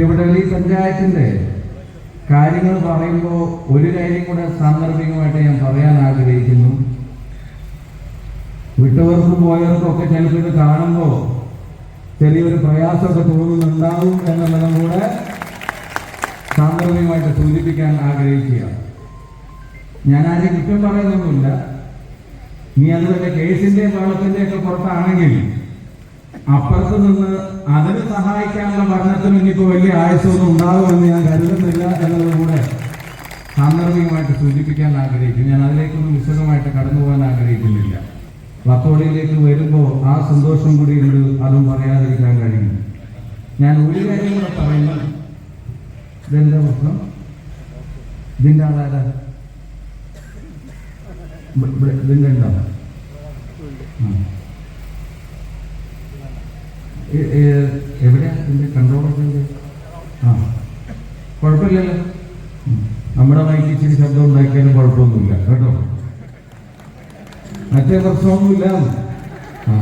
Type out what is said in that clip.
ഈ പഞ്ചായത്തിന്റെ കാര്യങ്ങൾ പറയുമ്പോൾ ഒരു കാര്യം കൂടെ സാന്ദർഭികമായിട്ട് ഞാൻ പറയാൻ ആഗ്രഹിക്കുന്നു. വിട്ടവർക്കും പോയവർക്കൊക്കെ ചിലപ്പോൾ ഇത് കാണുമ്പോൾ ചെറിയൊരു പ്രയാസമൊക്കെ തോന്നുന്നുണ്ടാവും എന്നുള്ളതും കൂടെ സാന്ദർഭികമായിട്ട് സൂചിപ്പിക്കാൻ ആഗ്രഹിക്കുക ഞാൻ ആരും കുറ്റം പറയുന്നൊന്നുമില്ല. നീ അതുപോലെ കേസിന്റെ ബഹളത്തിന്റെ ഒക്കെ പുറത്താണെങ്കിൽ അപ്പുറത്ത് നിന്ന് അതിന് സഹായിക്കാനുള്ള ഭരണത്തിന് ഇനിയിപ്പോ വലിയ ആയുസൊന്നും ഉണ്ടാകുമെന്ന് ഞാൻ കരുതുന്നില്ല എന്നുള്ളത് കൂടെ സാന്ദർഭികമായിട്ട് സൂചിപ്പിക്കാൻ ആഗ്രഹിക്കുന്നു. ഞാൻ അതിലേക്കൊന്നും വിശദമായിട്ട് കടന്നു പോകാൻ ആഗ്രഹിക്കുന്നില്ല. വത്തോളിയിലേക്ക് വരുമ്പോൾ ആ സന്തോഷം കൂടി ഉണ്ട് അതും പറയാതിരിക്കാൻ കഴിയും. ഞാൻ ഒരു കാര്യം കൂടെ പറയുന്നു. ഇതെന്താ പ്രശ്നം? ഇതിന്റെ ആളാരാ? ഇതിന്റെ ഉണ്ടോ? ആ. എ- എ- എവിടെയാ ഇതിന്റെ കൺട്രോളൊക്കെ? ആ കുഴപ്പമില്ലല്ലോ. നമ്മുടെ മൈക്കിൽ ഇച്ചിരി ശബ്ദം ഉണ്ടാക്കിയാലും കുഴപ്പമൊന്നുമില്ല കേട്ടോ മറ്റേ പ്രശ്നമൊന്നുമില്ല ആ